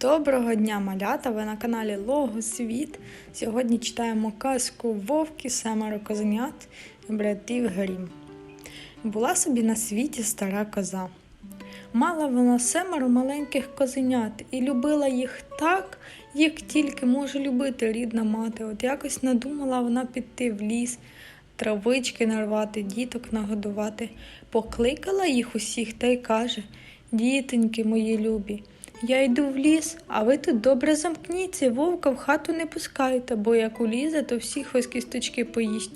Доброго дня, малята! Ви на каналі Лого Світ. Сьогодні читаємо казку Вовки, семеро козенят, братів Грім. Була собі на світі стара коза. Мала вона семеро маленьких козенят і любила їх так, як тільки може любити рідна мати. От якось надумала вона піти в ліс, травички нарвати, діток нагодувати. Покликала їх усіх та й каже: Дітоньки мої любі. Я йду в ліс, а ви тут добре замкніться, вовка в хату не пускайте, бо як улізе, то всіх ось кісточки поїсть.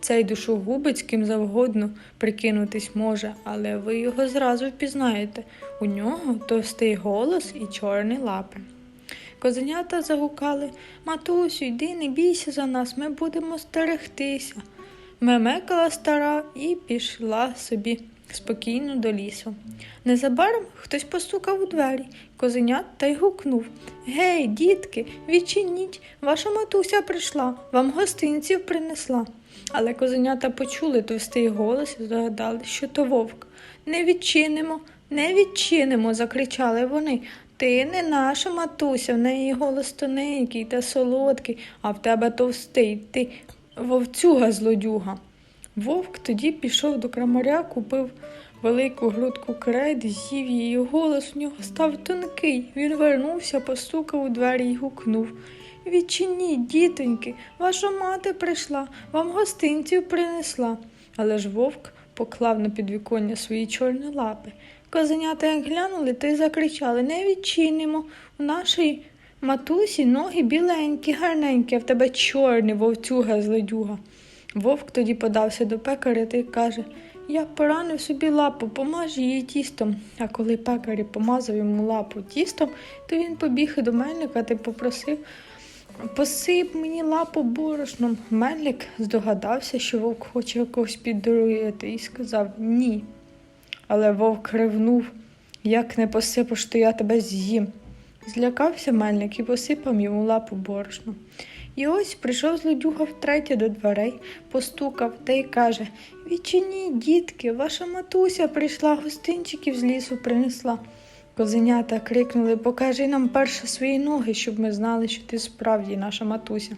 Цей душогубець ким завгодно прикинутись може, але ви його зразу впізнаєте. У нього товстий голос і чорні лапи. Козенята загукали Матусю, йди, не бійся за нас, ми будемо стерегтися. Мемекала стара і пішла собі спокійно до лісу. Незабаром хтось постукав у двері, козенят та й гукнув Гей, дітки, відчиніть, ваша матуся прийшла, вам гостинців принесла. Але козенята почули товстий голос і здогадали, що то вовк. Не відчинимо, не відчинимо, закричали вони. Ти не наша матуся, в неї голос тоненький та солодкий, а в тебе товстий, ти вовцюга злодюга. Вовк тоді пішов до крамаря, купив велику грудку крейди, з'їв її. Голос у нього став тонкий. Він вернувся, постукав у двері й гукнув. Відчиніть, дітоньки, ваша мати прийшла, вам гостинців принесла. Але ж вовк поклав на підвіконня свої чорні лапи. Козенята як глянули, то й закричали Не відчинимо. У нашій матусі ноги біленькі, гарненькі, а в тебе чорний вовцюга злодюга. Вовк тоді подався до пекаря та й каже Я поранив собі лапу, помаж її тістом. А коли пекарі помазав йому лапу тістом, то він побіг до мельника та попросив Посип мені лапу борошном. Мельник здогадався, що вовк хоче якогось піддоруєти, і сказав ні. Але вовк ревнув як не посипаш, то я тебе з'їм. Злякався мельник і посипав йому лапу борошном. І ось прийшов злодюга втретє до дверей, постукав та й каже Відчиніть, дітки, ваша матуся прийшла, гостинчиків з лісу принесла. Козенята крикнули Покажи нам перше свої ноги, щоб ми знали, що ти справді наша матуся.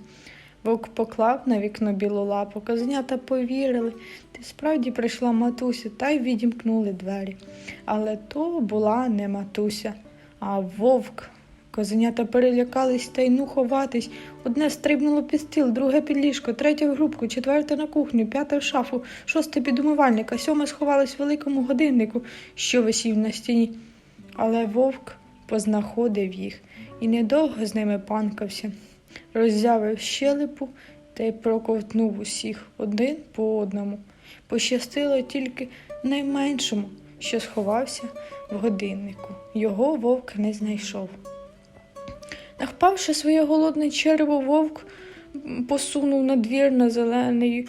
Вовк поклав на вікно білу лапу, козенята повірили, ти справді прийшла матуся, та й відімкнули двері. Але то була не матуся, а вовк. Козенята перелякались та й ну ховатись. Одне стрибнуло під стіл, друге під ліжко, третє в грубку, четверте на кухню, п'яте в шафу, шосте під умивальника, сьоме сховалось в великому годиннику, що висів на стіні. Але вовк познаходив їх і недовго з ними панкався, роззявив щелепу та й проковтнув усіх один по одному. Пощастило тільки найменшому, що сховався в годиннику. Його вовк не знайшов. Нахпавши своє голодне черево, вовк посунув на двір на зелений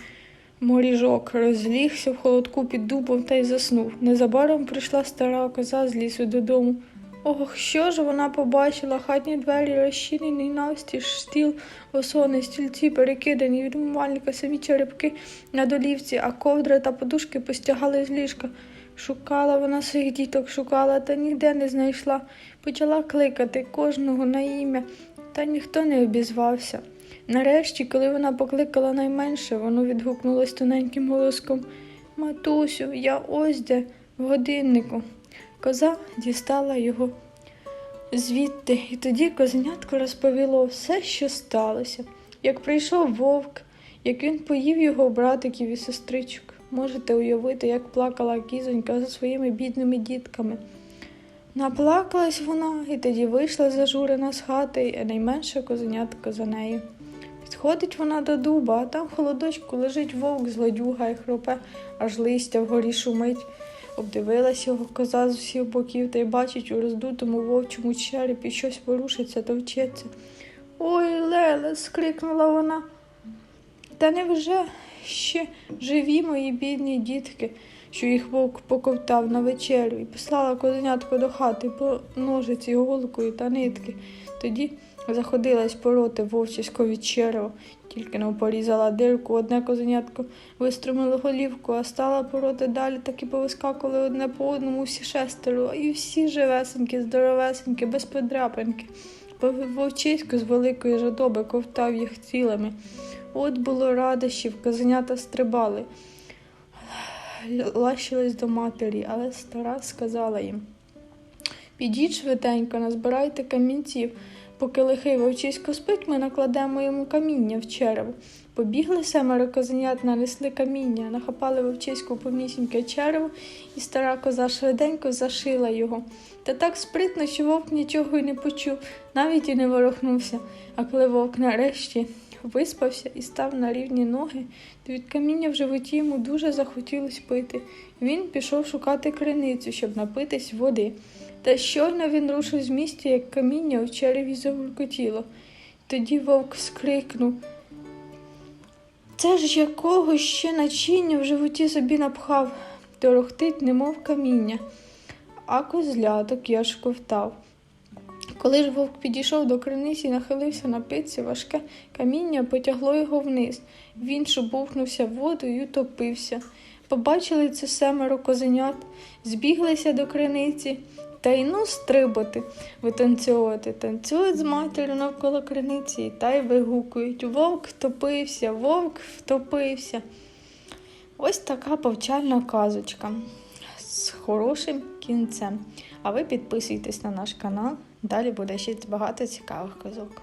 моріжок, розлігся в холодку під дубом та й заснув. Незабаром прийшла стара коза з лісу додому. Ох, що ж вона побачила? Хатні двері розчинені навстіж, стіл, осони, стільці перекидані від умивальника, самі черепки на долівці, а ковдри та подушки постягали з ліжка. Шукала вона своїх діток, шукала, та ніде не знайшла. Почала кликати кожного на ім'я, та ніхто не обізвався. Нарешті, коли вона покликала найменше, воно відгукнулось тоненьким голоском Матусю, я ось де в годиннику. Коза дістала його звідти, і тоді козенятко розповіло все, що сталося. Як прийшов вовк, як він поїв його братиків і сестричок. Можете уявити, як плакала кізонька за своїми бідними дітками. Наплакалась вона і тоді вийшла зажурена з хати, а найменша козенятка за нею. Підходить вона до дуба, а там холодочку лежить вовк злодюга і хропе, аж листя вгорі шумить. Обдивилась його коза з усіх боків та й бачить у роздутому вовчому черепі щось ворушиться, товчеться. Ой, Леле, скрикнула вона. Та невже ще живі мої бідні дітки? що їх вовк поковтав на вечерю, і послала козенятко до хати по ножиці, голкою та нитки. Тоді заходилась пороти вовчисько черево, тільки не порізала дирку, одне козенятко виструмило голівку, а стала пороти далі, так і повискакували одне по одному всі шестеро, і всі живесенькі, здоровесенькі, без подряпинки. Вовчисько з великої жадоби ковтав їх цілими. От було радощів, казенята стрибали, лащились до матері, але стара сказала їм. Підіть швиденько, назбирайте камінців. Поки лихий вовчисько спить, ми накладемо йому каміння в черево. Побігли семеро козенят, нанесли каміння, нахапали вовчиську помісіньке черево, і стара коза швиденько зашила його. Та так спритно, що вовк нічого й не почув, навіть і не ворухнувся. А коли вовк нарешті виспався і став на рівні ноги, то від каміння в животі йому дуже захотілось пити. Він пішов шукати криницю, щоб напитись води. Та щойно він рушив з місця, як каміння у череві загулькотіло. Тоді вовк скрикнув. Це ж якого ще начиння в животі собі напхав, торохтить, немов каміння, а козляток я ж ковтав. Коли ж вовк підійшов до криниці і нахилився на пиці, важке каміння потягло його вниз. Він шубовкнувся в воду і утопився. Побачили це семеро козенят, збіглися до криниці й ну стрибати, витанцьовувати. Танцюють з матір'ю навколо криниці та й вигукують Вовк втопився, вовк втопився. Ось така повчальна казочка з хорошим кінцем. А ви підписуйтесь на наш канал, далі буде ще багато цікавих казок.